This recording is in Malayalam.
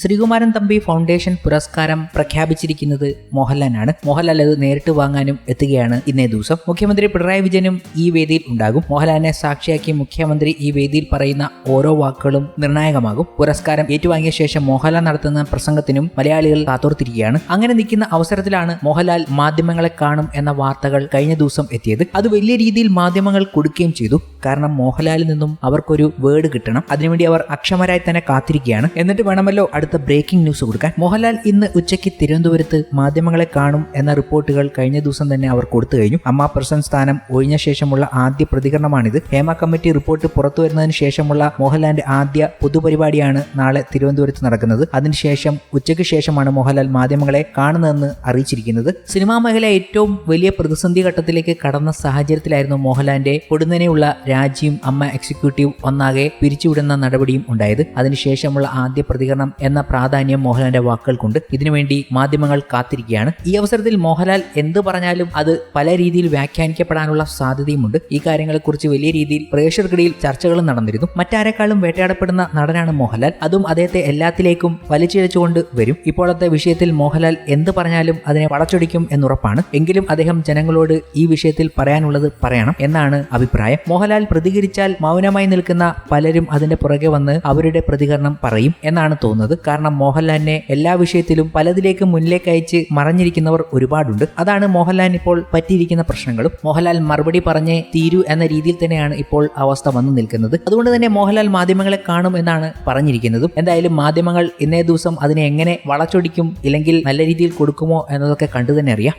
ശ്രീകുമാരൻ തമ്പി ഫൗണ്ടേഷൻ പുരസ്കാരം പ്രഖ്യാപിച്ചിരിക്കുന്നത് മോഹൻലാലാണ്. മോഹൻലാൽ അത് നേരിട്ട് വാങ്ങാനും എത്തുകയാണ് ഇന്നേ ദിവസം. മുഖ്യമന്ത്രി പിണറായി വിജയനും ഈ വേദിയിൽ ഉണ്ടാകും. മോഹൻലാലിനെ സാക്ഷിയാക്കി മുഖ്യമന്ത്രി ഈ വേദിയിൽ പറയുന്ന ഓരോ വാക്കുകളും നിർണായകമാകും. പുരസ്കാരം ഏറ്റുവാങ്ങിയ ശേഷം മോഹൻലാൽ നടത്തുന്ന പ്രസംഗത്തിനും മലയാളികൾ കാത്തോർത്തിരിക്കുകയാണ് അങ്ങനെ നിൽക്കുന്ന അവസരത്തിലാണ് മോഹൻലാൽ മാധ്യമങ്ങളെ കാണും എന്ന വാർത്തകൾ കഴിഞ്ഞ ദിവസം എത്തിയത്. അത് വലിയ രീതിയിൽ മാധ്യമങ്ങൾ കൊടുക്കുകയും ചെയ്തു. കാരണം മോഹൻലാലിൽ നിന്നും അവർക്കൊരു വേർഡ് കിട്ടണം. അതിനുവേണ്ടി അവർ അക്ഷമരായി തന്നെ കാത്തിരിക്കുകയാണ്. എന്നിട്ട് വേണമല്ലോ അടുത്ത ബ്രേക്കിംഗ് ന്യൂസ് കൊടുക്കാൻ. മോഹൻലാൽ ഇന്ന് ഉച്ചയ്ക്ക് തിരുവനന്തപുരത്ത് മാധ്യമങ്ങളെ കാണും എന്ന റിപ്പോർട്ടുകൾ കഴിഞ്ഞ ദിവസം തന്നെ അവർ കൊടുത്തു കഴിഞ്ഞു. അമ്മ പ്രസിഡന്റ് സ്ഥാനം ഒഴിഞ്ഞ ശേഷമുള്ള ആദ്യ പ്രതികരണമാണിത്. ഹേമ കമ്മിറ്റി റിപ്പോർട്ട് പുറത്തു വരുന്നതിന് ശേഷമുള്ള മോഹൻലാലിന്റെ ആദ്യ പൊതുപരിപാടിയാണ് നാളെ തിരുവനന്തപുരത്ത് നടക്കുന്നത്. അതിനുശേഷം ഉച്ചയ്ക്ക് ശേഷമാണ് മോഹൻലാൽ മാധ്യമങ്ങളെ കാണുന്നതെന്ന് അറിയിച്ചിരിക്കുന്നത്. സിനിമാ മേഖല ഏറ്റവും വലിയ പ്രതിസന്ധി ഘട്ടത്തിലേക്ക് കടന്ന സാഹചര്യത്തിലായിരുന്നു മോഹൻലാലിന്റെ പൊടുന്നനെയുള്ള രാജിയും അമ്മ എക്സിക്യൂട്ടീവ് ഒന്നാകെ പിരിച്ചുവിടുന്ന നടപടിയും ഉണ്ടായത്. അതിനുശേഷമുള്ള ആദ്യ പ്രതികരണം എന്ന പ്രാധാന്യം മോഹൻലാലിന്റെ വാക്കുകൾ കൊണ്ട് ഇതിനുവേണ്ടി മാധ്യമങ്ങൾ കാത്തിരിക്കുകയാണ്. ഈ അവസരത്തിൽ മോഹൻലാൽ എന്ത് പറഞ്ഞാലും അത് പല രീതിയിൽ വ്യാഖ്യാനിക്കപ്പെടാനുള്ള സാധ്യതയുമുണ്ട്. ഈ കാര്യങ്ങളെക്കുറിച്ച് വലിയ രീതിയിൽ പ്രേക്ഷകർക്കിടയിൽ ചർച്ചകളും നടന്നിരുന്നു. മറ്റാരെക്കാളും വേട്ടയാടപ്പെടുന്ന നടനാണ് മോഹൻലാൽ. അതും അദ്ദേഹത്തെ എല്ലാത്തിലേക്കും വലിച്ചിഴച്ചുകൊണ്ട് വരും. ഇപ്പോഴത്തെ വിഷയത്തിൽ മോഹൻലാൽ എന്ത് പറഞ്ഞാലും അതിനെ വളച്ചൊടിക്കും എന്നുറപ്പാണ്. എങ്കിലും അദ്ദേഹം ജനങ്ങളോട് ഈ വിഷയത്തിൽ പറയാനുള്ളത് പറയണം എന്നാണ് അഭിപ്രായം. മോഹൻലാൽ പ്രതികരിച്ചാൽ മൗനമായി നിൽക്കുന്ന പലരും അതിന്റെ പുറകെ വന്ന് അവരുടെ പ്രതികരണം പറയും എന്നാണ് തോന്നുന്നത് കാരണം മോഹൻലാലിനെ എല്ലാ വിഷയത്തിലും പലതിലേക്കും മുന്നിലേക്ക് അയച്ച് മറഞ്ഞിരിക്കുന്നവർ ഒരുപാടുണ്ട്. അതാണ് മോഹൻലാലിന് ഇപ്പോൾ പറ്റിയിരിക്കുന്ന പ്രശ്നങ്ങളും. മോഹൻലാൽ മറുപടി പറഞ്ഞേ തീരൂ എന്ന രീതിയിൽ തന്നെയാണ് ഇപ്പോൾ അവസ്ഥ വന്നു നിൽക്കുന്നത്. അതുകൊണ്ട് തന്നെ മോഹൻലാൽ മാധ്യമങ്ങളെ കാണും എന്നാണ് പറഞ്ഞിരിക്കുന്നതും. എന്തായാലും മാധ്യമങ്ങൾ ഇന്നേ ദിവസം അതിനെ എങ്ങനെ വളച്ചൊടിക്കും ഇല്ലെങ്കിൽ നല്ല രീതിയിൽ കൊടുക്കുമോ എന്നതൊക്കെ കണ്ടു തന്നെ അറിയാം.